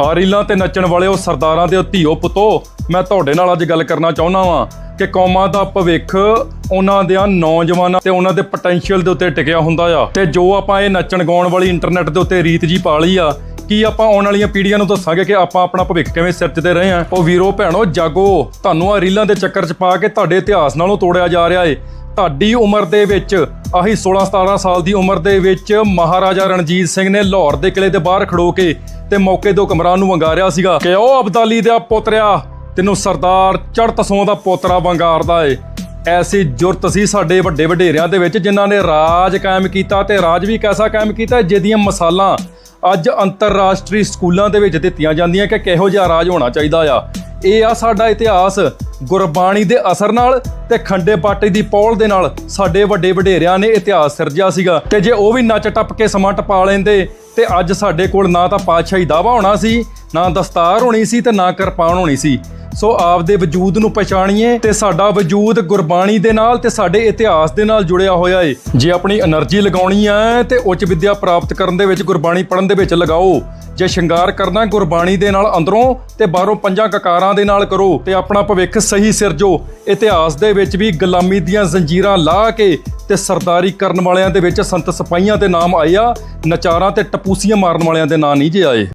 ਆ ਰੀਲਾਂ ਤੇ ਨੱਚਣ ਵਾਲੇ ਉਹ ਸਰਦਾਰਾਂ ਦੇ ਧੀਓ ਪੁੱਤੋ, ਮੈਂ ਤੁਹਾਡੇ ਨਾਲ ਅੱਜ ਗੱਲ ਕਰਨਾ ਚਾਹੁੰਦਾ ਵਾਂ ਕਿ ਕੌਮਾਂ ਦਾ ਭਵਿੱਖ ਉਹਨਾਂ ਦੇ ਨੌਜਵਾਨਾਂ ਤੇ ਉਹਨਾਂ ਦੇ ਪੋਟੈਂਸ਼ੀਅਲ ਦੇ ਉੱਤੇ ਟਿਕਿਆ ਹੁੰਦਾ ਆ ਤੇ ਜੋ ਆਪਾਂ ਇਹ ਨੱਚਣ ਗਾਉਣ ਵਾਲੀ ਇੰਟਰਨੈਟ ਦੇ ਉੱਤੇ ਰੀਤ ਜੀ ਪਾ ਲਈ ਆ ਕੀ ਆਪਾਂ ਆਉਣ ਵਾਲੀਆਂ ਪੀੜ੍ਹੀਆਂ ਨੂੰ ਦੱਸਾਂਗੇ ਕਿ ਆਪਾਂ ਆਪਣਾ ਭਵਿੱਖ ਕਿਵੇਂ ਸਿਰਜਦੇ ਰਹੇ ਆ ਉਹ ਵੀਰੋ, ਭੈਣੋ, ਜਾਗੋ। ਤੁਹਾਨੂੰ ਆ ਰੀਲਾਂ ਦੇ ਚੱਕਰ 'ਚ ਪਾ ਕੇ ਤੁਹਾਡੇ ਇਤਿਹਾਸ ਨਾਲੋਂ ਤੋੜਿਆ ਜਾ ਰਿਹਾ ਏ। ਤੁਹਾਡੀ ਉਮਰ ਦੇ ਵਿੱਚ, ਆਹੀ 16 17 ਸਾਲ ਦੀ ਉਮਰ ਦੇ ਵਿੱਚ ਮਹਾਰਾਜਾ ਰਣਜੀਤ ਸਿੰਘ ਨੇ ਲਾਹੌਰ ਦੇ ਕਿਲੇ ਦੇ ਬਾਹਰ ਖੜੋ ਕੇ ਤੇ ਮੌਕੇ ਤੋਂ ਕਮਰਾਨ ਨੂੰ ਵੰਗਾਰਿਆ ਸੀਗਾ। ਕਿ ਉਹ ਅਬਦਾਲੀ ਦਾ ਪੁੱਤਰਿਆ ਤੈਨੂੰ ਸਰਦਾਰ ਚੜ੍ਹਤ ਸੋਂ ਦਾ ਪੋਤਰਾ ਵੰਗਾਰਦਾ ਏ। ਐਸੀ ਜੁਰਤ ਸੀ ਸਾਡੇ ਵੱਡੇ ਵਡੇਰਿਆਂ ਦੇ ਵਿੱਚ, ਜਿਨ੍ਹਾਂ ਨੇ ਰਾਜ ਕਾਇਮ ਕੀਤਾ ਤੇ ਰਾਜ ਵੀ ਕੈਸਾ ਕਾਇਮ ਕੀਤਾ, ਜਿਹਦੀਆਂ ਮਸਾਲਾਂ ਅੱਜ ਅੰਤਰਰਾਸ਼ਟਰੀ ਸਕੂਲਾਂ ਦੇ ਵਿੱਚ ਦਿੱਤੀਆਂ ਜਾਂਦੀਆਂ ਕਿ ਕਿਹੋ ਜਿਹਾ ਰਾਜ ਹੋਣਾ ਚਾਹੀਦਾ ਆ। ਇਹ ਆ ਸਾਡਾ ਇਤਿਹਾਸ, ਗੁਰਬਾਣੀ ਦੇ ਅਸਰ ਨਾਲ ਤੇ ਖੰਡੇ ਬਾਟੇ ਦੀ ਪੌਲ ਦੇ ਨਾਲ ਸਾਡੇ ਵੱਡੇ ਵਡੇਰਿਆਂ ਨੇ ਇਤਿਹਾਸ ਸਿਰਜਿਆ ਸੀਗਾ ਤੇ ਜੇ ਉਹ ਵੀ ਨੱਚ ਟੱਪ ਕੇ ਸਮਾਂ ਟਪਾ ਲੈਂਦੇ ਤੇ ਅੱਜ ਸਾਡੇ ਕੋਲ ਨਾ ਤਾਂ ਪਾਤਸ਼ਾਹੀ ਦਾਵਾ ਹੋਣਾ ਸੀ, ਨਾ ਦਸਤਾਰ ਹੋਣੀ ਸੀ ਤੇ ਨਾ ਕਿਰਪਾਨ ਹੋਣੀ ਸੀ। ਸੋ ਆਪਦੇ ਵਜੂਦ ਨੂੰ ਪਛਾਣੀਏ ਤੇ ਸਾਡਾ ਵਜੂਦ ਗੁਰਬਾਣੀ ਦੇ ਨਾਲ ਤੇ ਸਾਡੇ ਇਤਿਹਾਸ ਦੇ ਨਾਲ ਜੁੜਿਆ ਹੋਇਆ ਏ। ਜੇ ਆਪਣੀ એનર્ਜੀ ਲਗਾਉਣੀ ਆ ਤੇ ਉੱਚ ਵਿੱਦਿਆ ਪ੍ਰਾਪਤ ਕਰਨ ਦੇ ਵਿੱਚ ਗੁਰਬਾਣੀ ਪੜਨ ਦੇ ਵਿੱਚ ਲਗਾਓ। ਜੇ ਸ਼ਿੰਗਾਰ ਕਰਨਾ ਗੁਰਬਾਣੀ ਦੇ ਨਾਲ ਅੰਦਰੋਂ ਤੇ ਬਾਹਰੋਂ ਪੰਜਾਂ ਕਕਾਰਾਂ ਦੇ ਨਾਲ ਕਰੋ ਤੇ ਆਪਣਾ ਭਵਿੱਖ ਸਹੀ ਸਿਰਜੋ। ਇਤਿਹਾਸ ਦੇ ਵਿੱਚ ਵੀ ਗੁਲਾਮੀ ਦੀਆਂ ਜ਼ੰਜੀਰਾਂ ਲਾਹ ਕੇ ਤੇ ਸਰਦਾਰੀ ਕਰਨ ਵਾਲਿਆਂ ਦੇ ਵਿੱਚ ਸੰਤ ਸਿਪਾਹੀਆਂ ਦੇ ਨਾਮ ਆਏ ਆ। ਨਚਾਰਾਂ ਤੇ ਟਪੂਸੀਆਂ ਮਾਰਨ ਵਾਲਿਆਂ ਦੇ ਨਾਂ ਨਹੀਂ ਜੇ ਆਏ।